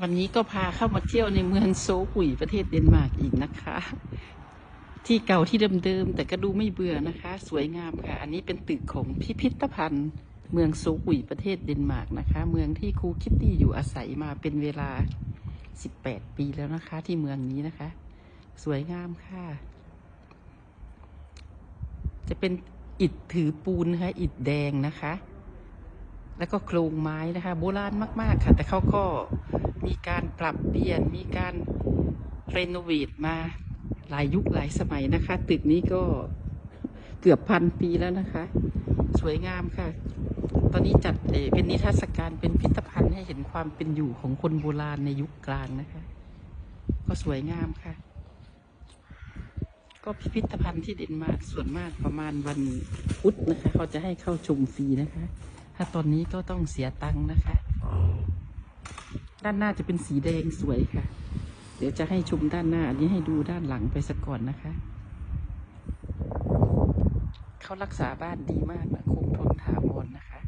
วันนี้ก็พาเข้ามาเที่ยวในเมืองโซกุยประเทศเดนมาร์กอีกนะคะ ที่เก่าที่เดิมๆแต่ก็ดูไม่เบื่อนะคะ สวยงามค่ะ อันนี้เป็นตึกของพิพิธภัณฑ์ เมืองโซกุยประเทศเดนมาร์กนะคะ เมืองที่ครูคิตตี้อยู่อาศัยมาเป็นเวลา 18 ปีแล้วนะคะ ที่เมืองนี้นะคะ สวยงามค่ะ จะเป็นอิฐถือปูนนะคะอิฐแดงนะคะ แล้วก็โครงไม้นะคะโบราณมาก ๆ ค่ะ แต่เขาก็มีการปรับเปลี่ยนมีการเรโนเวทมาหลายยุคหลายสมัยนะคะ ตึกนี้ก็เกือบพันปีแล้วนะคะ สวยงามค่ะ ตอนนี้จัดเป็นนิทรรศการเป็นพิพิธภัณฑ์ให้เห็นความเป็นอยู่ของคนโบราณในยุคกลางนะคะ ก็สวยงามค่ะ ก็พิพิธภัณฑ์ที่เดนมาร์กส่วนมากประมาณวันพุธนะคะ เขาจะให้เข้าชมฟรีนะคะ ถ้าตอนนี้ก็ต้องเสียตังค์นะคะ ด้านหน้าจะเป็นสีแดงสวยค่ะ เดี๋ยวจะให้ชมด้านหน้า อันนี้ให้ดูด้านหลังไปสักก่อนนะคะ เขารักษาบ้านดีมากนะคงทนถาวรนะคะ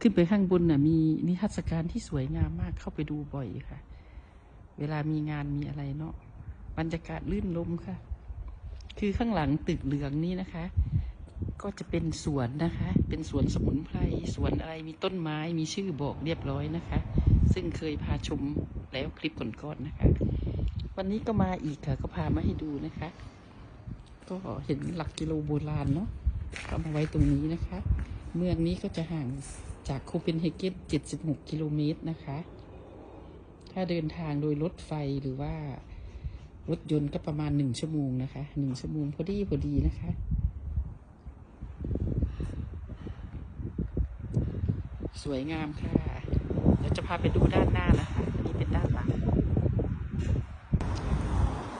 ขึ้นไปข้างบนน่ะมีนิทรรศการที่สวยงามมากเข้าไปดูบ่อยค่ะ เวลามีงานมีอะไรเนาะบรรยากาศลื่นลมค่ะ คือข้างหลังตึกเหลืองนี้นะคะ ก็จะเป็นสวนนะคะ เป็นสวนสมุนไพร สวนอะไร มีต้นไม้ มีชื่อบอกเรียบร้อยนะคะ ซึ่งเคยพาชมแล้วคลิปก่อนๆนะคะ วันนี้ก็มาอีกค่ะ ก็พามาให้ดูนะคะ ก็เห็นหลักกิโลโบราณเนาะเอามาไว้ตรงนี้นะคะ เมืองนี้ก็จะห่างจากโคเปนเฮเกน76 กิโลเมตรนะคะ ถ้าเดินทางโดยรถไฟหรือว่ารถยนต์ก็ประมาณหนึ่งชั่วโมงนะคะหนึ่งชั่วโมงพอดีพอดีนะคะ สวยงามค่ะ เดี๋ยวจะพาไปดูด้านหน้านะคะ อันนี้เป็นด้านหลัง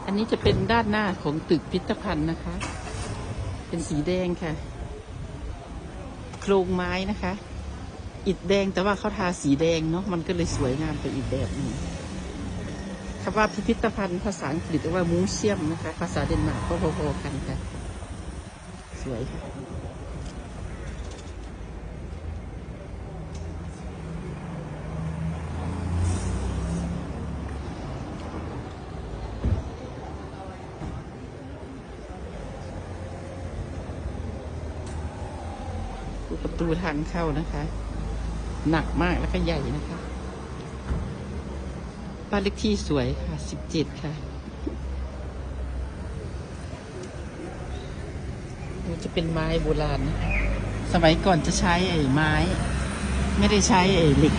อันนี้จะเป็นด้านหน้าของตึกพิพิธภัณฑ์นะคะ เป็นสีแดงค่ะ โครงไม้นะคะ อิฐแดงแต่ว่าเขาทาสีแดงเนาะ มันก็เลยสวยงามไปอีกแบบหนึงคำว่าพิพิธภัณฑ์ภาษาอังกฤษเรียกว่ามูเซียมนะคะ ภาษาเดนมาร์กก็พอๆกันค่ะ สวยค่ะ ประตูทางเข้านะคะ หนักมากแล้วก็ใหญ่นะคะบ้านเลขที่สวยค่ะสิบเจ็ดค่ะดูจะเป็นไม้โบราณนะคะสมัยก่อนจะใช้ไอ้ไม้ ไม่ได้ใช้ไอ้เหล็ก